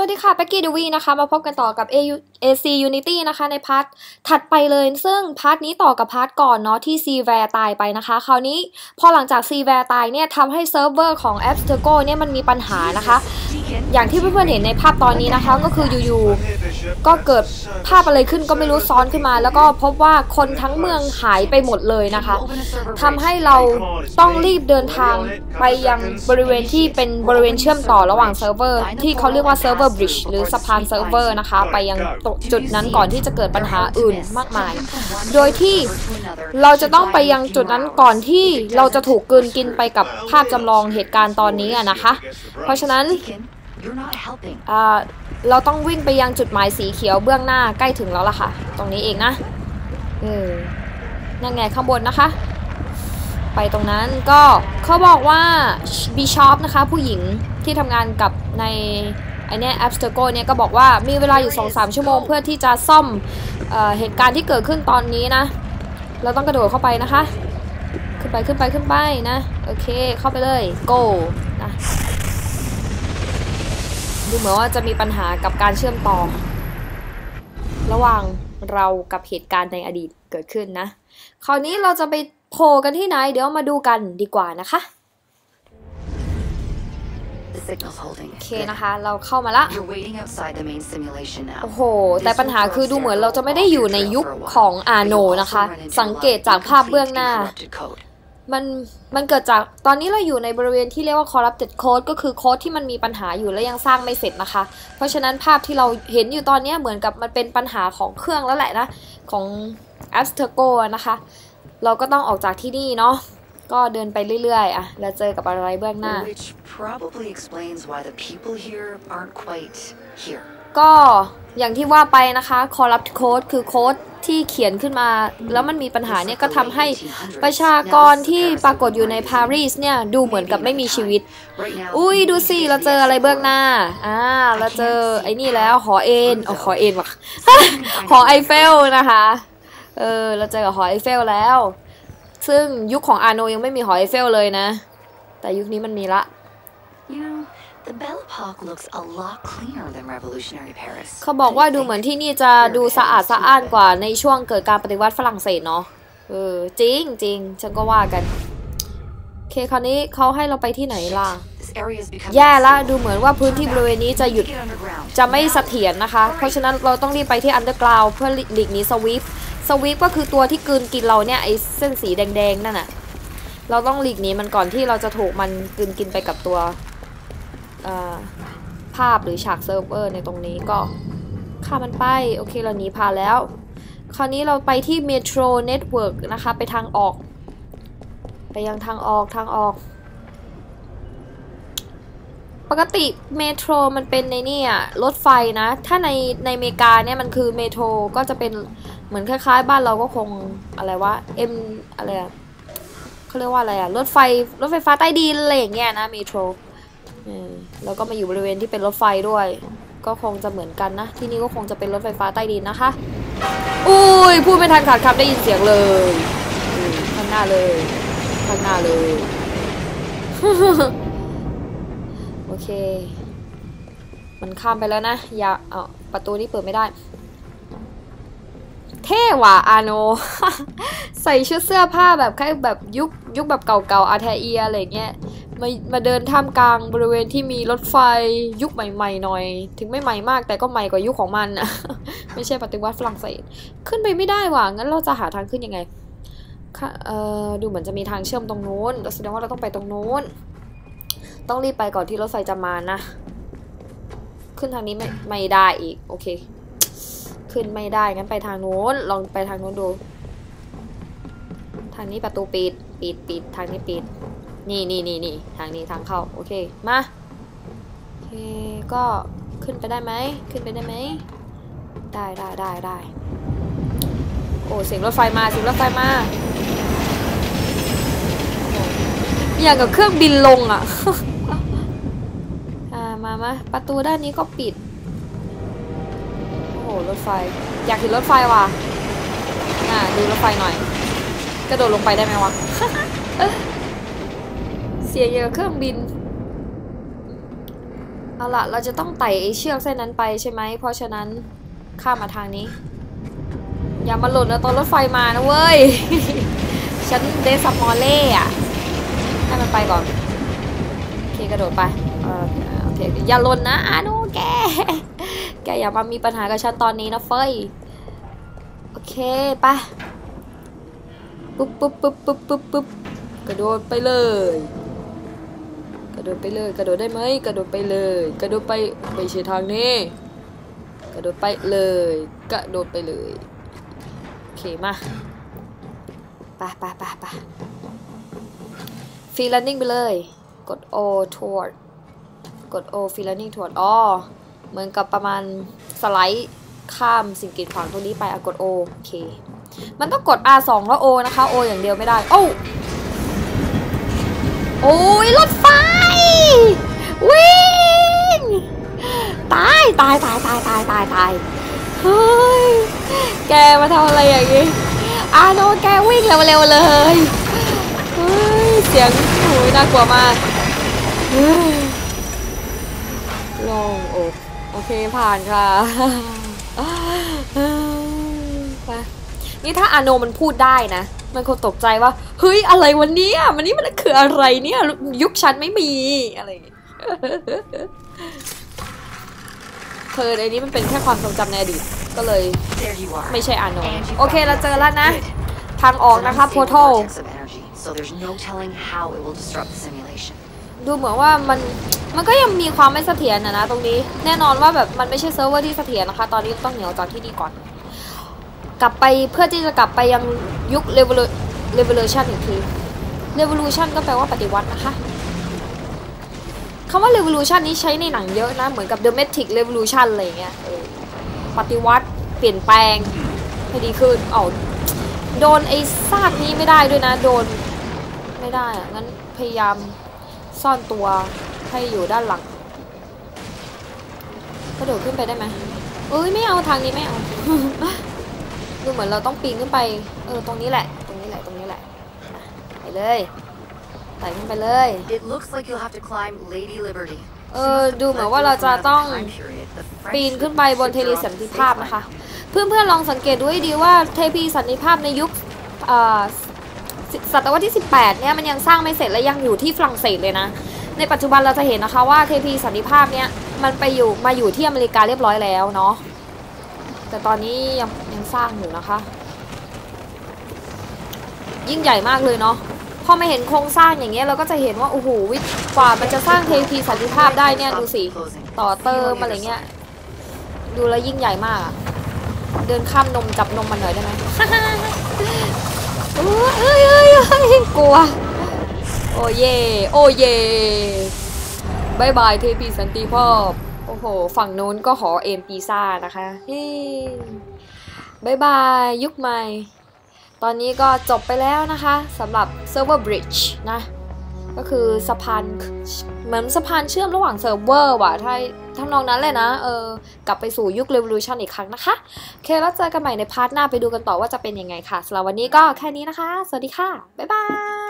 สวัสดีค่ะแป็กกี้ดูวีนะคะมาพบกันต่อกับ AC Unity นะคะในพาร์ทถัดไปเลยซึ่งพาร์ทนี้ต่อกับพาร์ทก่อนเนาะที่ c v a r ตายไปนะคะ คราวนี้พอหลังจาก c v a r ตายเนี่ยทำให้เซิร์ฟเวอร์ของ a p s t e r g o เนี่ยมันมีปัญหานะคะ อย่างที่เพื่อนๆเห็นในภาพตอนนี้นะคะก็คืออยู่ๆก็เกิดภาพอะไรขึ้นก็ไม่รู้ซ้อนขึ้นมา แล้วก็พบว่าคนทั้งเมืองหายไปหมดเลยนะคะทำให้เราต้องรีบเดินทางไปยังบริเวณที่เป็นบริเวณเชื่อมต่อระหว่างเซิร์ฟเวอร์ที่เขาเรียกว่าเซิร์ฟเวอร์บริดจ์หรือสะพานเซิร์ฟเวอร์นะคะไปยังจุดนั้นก่อนที่จะเกิดปัญหาอื่นมากมาย โดยที่เราจะต้องไปยังจุดนั้นก่อนที่เราจะถูกกืนกินไปกับภาพจำลองเหตุการณ์ตอนนี้นะคะ เพราะฉะนั้น เราต้องวิ่งไปยังจุดหมายสีเขียวเบื้องหน้าใกล้ถึงแล้วล่ะค่ะ ตรงนี้เองนะเออนั่นไงข้างบนนะคะ ไปตรงนั้นก็เขาบอกว่าบีชอปนะคะ ผู้หญิงที่ทำงานกับในไอเนี้ยแอปสเตอร์โกเนี่ยก็บอกว่ามีเวลาอยู่ 2-3 ชั่วโมง เพื่อที่จะซ่อมเออเหตุการณ์ที่เกิดขึ้นตอนนี้นะ เราต้องกระโดดเข้าไปนะคะ ขึ้นไปขึ้นไปขึ้นไปนะ โอเคเข้าไปเลย go ดูเหมือนว่าจะมีปัญหากับการเชื่อมต่อ ระหว่างเรากับเหตุการณ์ในอดีตเกิดขึ้นนะ คราวนี้เราจะไปโผล่กันที่ไหน เดี๋ยวมาดูกันดีกว่านะคะโอเคนะคะ เราเข้ามาละ โอ้โห แต่ปัญหาคือดูเหมือนเราจะไม่ได้อยู่ในยุคของอาโนนะคะ สังเกตจากภาพเบื้องหน้า มันมันเกิดจากตอนนี้เราอยู่ในบริเวณที่เรียกว่า corrupted code ก็คือโค้ดที่มันมีปัญหาอยู่และยังสร้างไม่เสร็จนะคะ เพราะฉะนั้นภาพที่เราเห็นอยู่ตอนนี้เหมือนกับมันเป็นปัญหาของเครื่องแล้วแหละนะ ของ a s t e r g o นะคะ เราก็ต้องออกจากที่นี่เนาะก็เดินไปเรื่อยๆอะแล้วเจอกับอะไรเบื้องหน้า ก็อย่างที่ว่าไปนะคะ corrupt code คือโค้ด ที่เขียนขึ้นมาแล้วมันมีปัญหาเนี่ยก็ทำให้ประชากรที่ปรากฏอยู่ในปารีสเนี่ยดูเหมือนกับไม่มีชีวิต อุ้ยดูสิเราเจออะไรเบื้องหน้าอ่าเราเจอไอ้นี่แล้วหอเอ็นอ๋อหอเอ็นว่ะหอไอเฟลนะคะเออเราเจอกับหอไอเฟลแล้ว ซึ่งยุคของอาโนยังไม่มีหอไอเฟลเลยนะ แต่ยุคนี้มันมีละ เขาบอกว่าดูเหมือนที่นี่จะดูสะอาดสะอ้านกว่าในช่วงเกิดการปฏิวัติฝรั่งเศสเนาะเออจริงจริงฉันก็ว่ากันโอเคคราวนี้เขาให้เราไปที่ไหนล่ะ This area is becoming แย่ละดูเหมือนว่าพื้นที่บริเวณนี้จะหยุด Get underground. จะไม่เสถียรนะคะ เพราะฉะนั้นเราต้องรีบไปที่อันเดอร์กราวเพื่อหลีกหนีสวีปสวีปก็คือตัวที่กลืนกินเราเนี่ยไอ้เส้นสีแดงๆนั่นน่ะเราต้องหลีกหนีมันก่อนที่เราจะถูกมันกลืนกินไปกับตัวเอ่อ ภาพหรือฉากเซิร์ฟเวอร์ในตรงนี้ก็ฆ่ามันไป โอเคเราหนีผ่านแล้ว คราวนี้เราไปที่เมโทรเน็ตเวิร์กนะคะ ไปทางออก ไปยังทางออกทางออก ปกติเมโทรมันเป็นในนี่อะรถไฟนะ ถ้าในในอเมริกาเนี่ยมันคือเมโทรก็จะเป็นเหมือนคล้ายๆ บ้านเราก็คงอะไรวะเอ็มอะไรอะเขาเรียกว่าอะไรอะรถไฟรถไฟฟ้าใต้ดินอะไรอย่างเงี้ยนะเมโทร แล้วก็มาอยู่บริเวณที่เป็นรถไฟด้วย ก็คงจะเหมือนกันนะ ที่นี่ก็คงจะเป็นรถไฟฟ้าใต้ดินนะคะ อุ้ยพูดไม่ทันขาดคำได้ยินเสียงเลยข้างหน้าเลยข้างหน้าเลย โอเค มันข้ามไปแล้วนะ อย่าเอาประตูนี้เปิดไม่ได้ เท่หว่ะอาโน ใส่ชุดเสื้อผ้าแบบคล้ายแบบยุคยุคแบบเก่าๆอาเทเอียอะไรเงี้ย มามาเดินท่ามกลางบริเวณที่มีรถไฟยุคใหม่ๆหน่อย ถึงไม่ใหม่มากแต่ก็ใหม่กว่ายุคของมันอะไม่ใช่ปฏิวัติฝรั่งเศส ขึ้นไปไม่ได้ว่ะงั้นเราจะหาทางขึ้นยังไงเออดูเหมือนจะมีทางเชื่อมตรงนู้นแสดงว่าเราต้องไปตรงนู้น ต้องรีบไปก่อนที่รถไฟจะมานะ ขึ้นทางนี้ไม่ไม่ได้อีกโอเค ขึ้นไม่ได้งั้นไปทางนู้นลองไปทางนู้นดู ทางนี้ประตูปิดปิดปิดทางนี้ปิด นี่นี่นี่นี่ทางนี้ทางเข้าโอเคมาโอเคก็ขึ้นไปได้ไหมขึ้นไปได้ไหมได้ได้ได้ได้โอ้เสียงรถไฟมาเสียงรถไฟมาอย่างกับเครื่องบินลงอะอ่ามามาประตูด้านนี้ก็ปิดโอ้โหรถไฟ อยากเห็นรถไฟว่ะอ่าดูรถไฟหน่อยกระโดดลงไปได้ไหมวะ สียงอย่างกับเครื่องบิน เอาละเราจะต้องไต่เชือกเส้นนั้นไปใช่ไหม เพราะฉะนั้นข้ามมาทางนี้ อย่ามาหล่นนะตอนรถไฟมานะเว้ย ฉันเดซัมมอลเล่อะให้มันไปก่อน โอเคกระโดดไปโอเคอย่าหล่นนะอาโนแก แกอย่ามามีปัญหากับฉันตอนนี้นะเฟยโอเคไปปุ๊บปุ๊บปุ๊บปุ๊บปุ๊บปุ๊บกระโดดไปเลย โดดไปเลย กระโดดได้ไหมกระโดดไปเลย กระโดดไปไม่ใช่ทางนี้กระโดดไปเลย กระโดดไปเลยโอเคมาปไปไปไปะฟรีลันนิ่งไปเลย กด O toward กด O ฟรีลันนิ่ง toward อ๋อเหมือนกับประมาณสไลด์ข้ามสิ่งกีดขวางตรงนี้ไปอะกด O โอเค มันต้องกด R2 แล้ว O นะคะ O อย่างเดียวไม่ได้ โอ้โอ้ยรถไฟ วิ่งตายตายตายตายตายตายตายเฮ้ยแกมาทำอะไรอย่างงี้อาโนแกวิ่งเร็วๆเลยเฮ้ยเสียงโอ้ยน่ากลัวมากลงอกโอเคผ่านค่ะไปนี่ถ้าอาโนมันพูดได้นะ มันคงตกใจว่า เฮ้ย อะไรวันนี้มันนี่มันคืออะไรเนี่ย ยุคฉันไม่มีอะไรอย่างงี้เธอในนี้มันเป็นแค่ความทรงจำในอดีต ก็เลย There you are. ไม่ใช่อาโน And you โอเค found เรา it. เจอแล้วนะ Good. ทางออก It's an นะคะ unstable portal vortex of energy, so there's no telling how it will disrupt the simulation. ดูเหมือนว่ามันมันก็ยังมีความไม่เสถียรนะนะตรงนี้ แน่นอนว่าแบบมันไม่ใช่เซิร์ฟเวอร์ที่เสถียรนะคะ ตอนนี้ต้องเหนียวจากที่นี่ก่อน กลับไปเพื่อที่จะกลับไปยังยุค revolu- revolution อีกที revolution ก็แปลว่าปฏิวัตินะคะคำว่า revolution นี้ใช้ในหนังเยอะนะ เหมือนกับ the matrix revolution อะไรอย่างเงี้ยปฏิวัติเปลี่ยนแปลงให้ดีขึ้นเอาโดนไอ้ซากนี้ไม่ได้ด้วยนะ โดนไม่ได้อะงั้นพยายามซ่อนตัวให้อยู่ด้านหลังกระโดดขึ้นไปได้ไหมเอ้ยไม่เอาทางนี้ไม่เอา ดูเหมือนเราต้องปีนขึ้นไปเออตรงนี้แหละ ตรงนี้แหละตรงนี้แหละอะไปเลยไต่ขึ้นไปเลย It looks like you'll have to climb Lady Liberty. เออดูเหมือนว่าเราจะต้องปีนขึ้นไปบนเทพีสันติภาพนะคะ เพื่อนๆลองสังเกตดูให้ดีว่าเทพีสันติภาพในยุคเอ่อศตวรรษที่ 18 เนี่ยมันยังสร้างไม่เสร็จและยังอยู่ที่ฝรั่งเศสเลยนะ ในปัจจุบันเราจะเห็นนะคะว่าเทพีสันติภาพเนี่ยมันไปอยู่มาอยู่ที่อเมริกาเรียบร้อยแล้วเนาะ แต่ตอนนี้ยังยังสร้างอยู่นะคะ ยิ่งใหญ่มากเลยเนาะพอมาเห็นโครงสร้างอย่างเงี้ยเราก็จะเห็นว่าโอ้โหวิกว่ามันจะสร้างเทพีสันติภาพได้เนี่ยดูสิต่อเติมอะไรเงี้ยดูแล้วยิ่งใหญ่มากเดินข้ามนมจับนมมันหน่อยได้ไหมเอ้ยเอ้ยเอ้กลัวโอเย่โอเย่บายบายเทพีสันติภาพ โอ้โห ฝั่งนู้นก็หอเอ็มปีซ่านะคะเฮ้บายบาย ยุคใหม่ ตอนนี้ก็จบไปแล้วนะคะสำหรับ Server Bridge นะ ก็คือสะพานเหมือนสะพานเชื่อมระหว่างเซิร์ฟเวอร์ว่ะถ้าทำนองนั้นเลยนะ เออ กลับไปสู่ยุค Revolution อีกครั้งนะคะ โอเค แล้วเจอกันใหม่ในพาร์ทหน้าไปดูกันต่อว่าจะเป็นยังไงค่ะสำหรับวันนี้ก็แค่นี้นะคะ สวัสดีค่ะ บ๊ายบาย